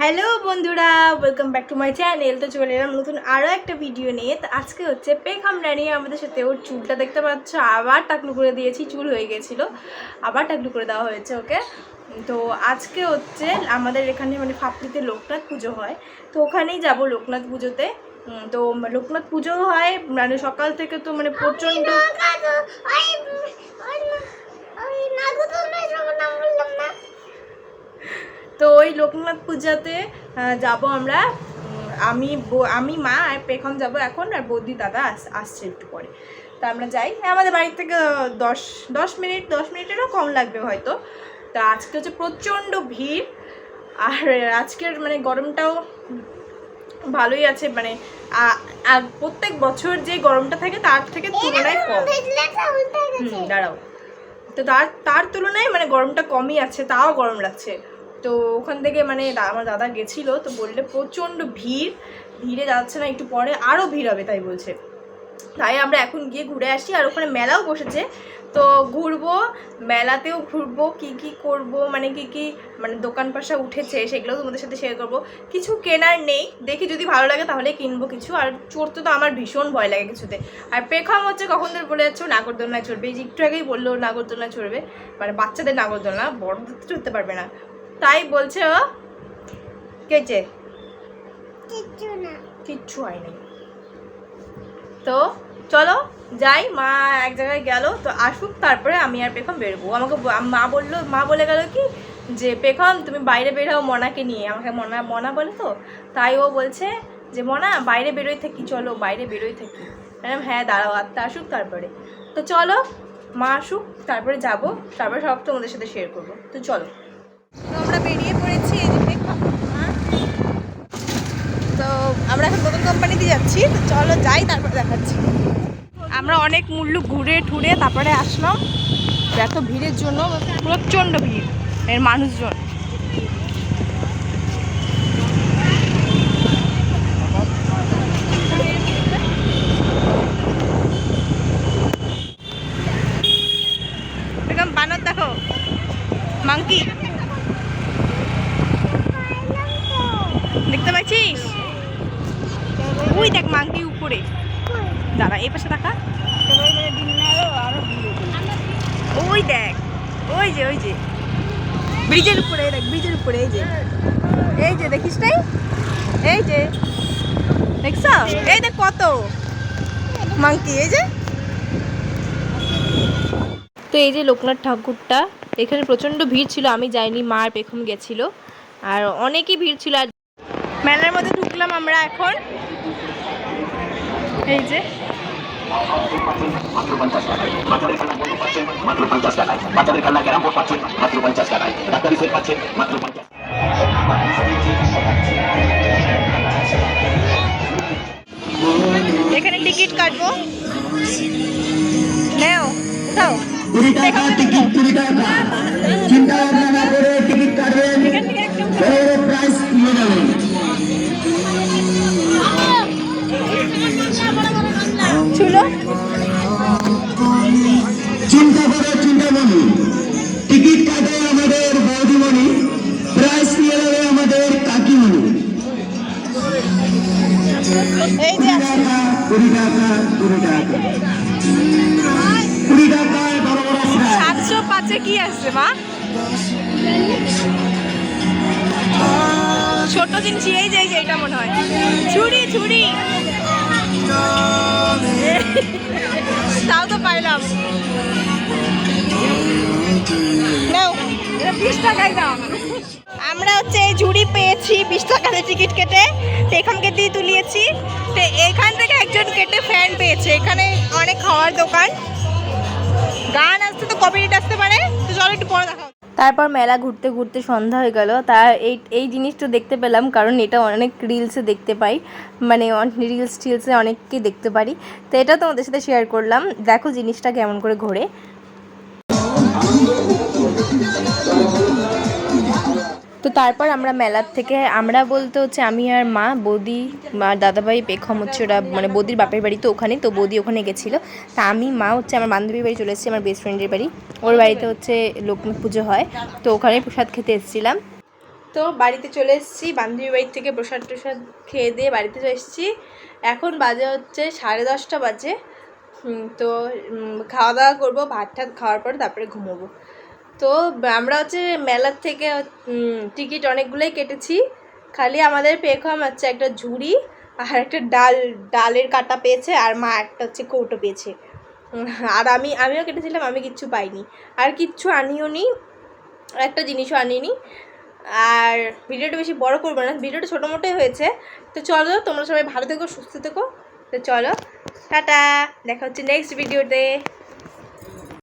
Hello বন্ধুরা welcome back to my channel তো চলে এলাম নতুন আরও একটা ভিডিও নিয়ে। তো আজকে হচ্ছে পেখাম রানি আমাদের সাথে ওর চুলটা দেখতে পাচ্ছ, আবার টাকলু করে দিয়েছি, চুল হয়ে গেছিল। আবার টাকলু করে দেওয়া হয়েছে ওকে। তো আজকে হচ্ছে আমাদের এখানে মানে ফাপড়িতে লোকনাথ পুজো হয়। তো ওখানেই যাব লোকনাথ পুজোতে। তো লোকনাথ পুজো হয় মানে সকাল থেকে তো মানে প্রচণ্ড তো ওই লোকনাথ পূজাতে যাব আমরা আমি আমি মা আর পেখম যাব এখন আর বৌদি দাদা আস- আসছে একটু পরে। তা আমরা যাই। আমাদের বাড়ি থেকে দশ দশ মিনিট দশ মিনিটেরও কম লাগবে হয়তো। তা আজকে হচ্ছে প্রচণ্ড ভিড় আর আজকের মানে গরমটাও ভালোই আছে মানে আর প্রত্যেক বছর যে গরমটা থাকে তার থেকে তুলনায় কম। দাঁড়াও। তো তার তার তুলনায় মানে গরমটা কমই আছে তাও গরম লাগছে। তো ওখান থেকে মানে আমার দাদা গেছিল, তো বললে প্রচণ্ড ভিড়, ভিড়ে যাচ্ছে না, একটু পরে আরও ভিড় হবে, তাই বলছে। তাই আমরা এখন গিয়ে ঘুরে আসি, আর ওখানে মেলাও বসেছে। তো ঘুরবো, মেলাতেও ঘুরবো, কি কি করব মানে কি কি মানে দোকান পাশা উঠেছে সেগুলো তোমাদের সাথে শেয়ার করব। কিছু কেনার নেই, দেখি যদি ভালো লাগে তাহলে কিনবো কিছু, আর চড়তে তো আমার ভীষণ ভয় লাগে কিছুতে। আর পেখাম হচ্ছে কখন ধরে বলে যাচ্ছে, নাগরদোলনায় চড়বে, এই যে একটু আগেই বলল নাগরদোলনায় চড়বে মানে বাচ্চাদের নাগরদোলনা, বড়দের চড়তে পারবে না। তাই বলছে ও কেছে কিচ্ছু না। কিচ্ছু হয়নি। তো চলো যাই মা এক জায়গায় গেল তো আসুক তারপরে আমি আর পেখম বেরবো। আমাকে মা বলল মা বলে গেল কি যে পেখম তুমি বাইরে বেরো মনাকে নিয়ে। আমাকে মনা মনা বলে তো তাই ও বলছে যে মনা বাইরে বেরোই থাকি চলো বাইরে বেরোই থাকি। ম্যাডাম হ্যাঁ দাঁড়াও আত্মা আসুক তারপরে। তো চলো মা আসুক তারপরে যাব তারপরে সব তোমাদের সাথে শেয়ার করব। তো চলো। বেরিয়ে পড়েছি, এই যে তো আমরা এখন নতুন কোম্পানিতে যাচ্ছি, তো চলো যাই, তারপরে দেখাচ্ছি। আমরা অনেক মূল্য ঘুরে ঠুরে তারপরে আসলাম। এত ভিড়ের জন্য প্রচণ্ড ভিড়, এর মানুষজন এরকম বানর দেখো মাংকি দেখতে পাচ্ছিস ওই দেখ উপরে দাঁড়া এই পাশে দেখা। ওই দেখ ওই যে ওই যে। ব্রিজের উপরে এই দেখ ব্রিজের উপরে এই যে। এই যে দেখিস নাই? এই যে। দেখছ? এই দেখ কত। মাংকি এই যে। তো এই যে লোকনাথ ঠাকুরটা এখানে প্রচণ্ড ভিড় ছিল আমি যাইনি মার পেখম গেছিল। আর অনেকই ভিড় ছিল আর মেলার মধ্যে ঢুকলাম আমরা এখন। এই যে। মাত্র পঞ্চাশ টাকায় বাচ্চাদের খেলনা বই পাচ্ছেন মাত্র পঞ্চাশ টাকায় বাচ্চাদের খেলনা ক্যারাম বোর্ড পাচ্ছেন মাত্র পঞ্চাশ টাকায় ডাক্তারি সেট পাচ্ছেন মাত্র পঞ্চাশ এখানে টিকিট কাটবো। নেও, উঠাও। কুড়ি টাকা, টিকিট কুড়ি টাকা। ছিল চিন্তা করে চিন্তামণি টিকিট কাটে আমাদের বৌদিমণি প্রাইস নিয়ে যাবে আমাদের কাকিমণি। এই যে কুড়ি টাকা কুড়ি টাকা কুড়ি টাকায় বড় বড় সাতশো পাঁচে কি আছে মা? ছোট জিনিস এই যে এই যে এটা মনে হয়। ছুরি ছুরি। তাও তো পাইলাম। আমরা হচ্ছে এই ঝুড়ি পেয়েছি বিশ টাকাতে টিকিট কেটে। তো এখানকে দিয়ে তুলিয়েছি। তো এখান থেকে একজন কেটে ফ্যান পেয়েছে। এখানে অনেক খাওয়ার দোকান। গান আসতে তো কপিরাইট আসতে পারে। তো চলো একটু পরে দেখা। তারপর মেলা ঘুরতে ঘুরতে সন্ধ্যা হয়ে গেল। তা এই এই জিনিসটা দেখতে পেলাম, কারণ এটা অনেক রিলসে দেখতে পাই। মানে রিলস টিলসে অনেককে দেখতে পারি। তো এটা তোমাদের সাথে শেয়ার করলাম। দেখো জিনিসটা কেমন করে ঘোরে। তো তারপর আমরা মেলার থেকে, আমরা বলতে হচ্ছে আমি আর মা, বৌদি, মা, দাদাভাই, পেখম হচ্ছে ওরা মানে বৌদির বাপের বাড়ি তো ওখানে, তো বৌদি ওখানে গেছিল। তা আমি, মা হচ্ছে আমার বান্ধবীর বাড়ি চলে এসেছি, আমার বেস্ট ফ্রেন্ডের বাড়ি। ওর বাড়িতে হচ্ছে লোকনাথ পুজো হয়, তো ওখানে প্রসাদ খেতে এসেছিলাম। তো বাড়িতে চলে এসেছি, বান্ধবীর বাড়ি থেকে প্রসাদ টসাদ খেয়ে দিয়ে বাড়িতে চলে এসেছি। এখন বাজে হচ্ছে সাড়ে দশটা বাজে। তো খাওয়া দাওয়া করব ভাত টাত খাওয়ার পর তারপরে ঘুমোবো। তো আমরা হচ্ছে মেলার থেকে টিকিট অনেকগুলোই কেটেছি। খালি আমাদের পেখম হচ্ছে একটা ঝুড়ি আর একটা ডাল, ডালের কাটা পেয়েছে আর মা একটা হচ্ছে কৌটো পেয়েছে। আর আমি, আমিও কেটেছিলাম, আমি কিচ্ছু পাইনি। আর কিচ্ছু আনিও নি, একটা জিনিসও আনিনি। আর ভিডিওটা বেশি বড় করব না, ভিডিওটা ছোটো মোটোই হয়েছে। তো চলো, তোমরা সবাই ভালো থেকো, সুস্থ থেকো। তো চলো, টাটা, দেখা হচ্ছে নেক্সট ভিডিওতে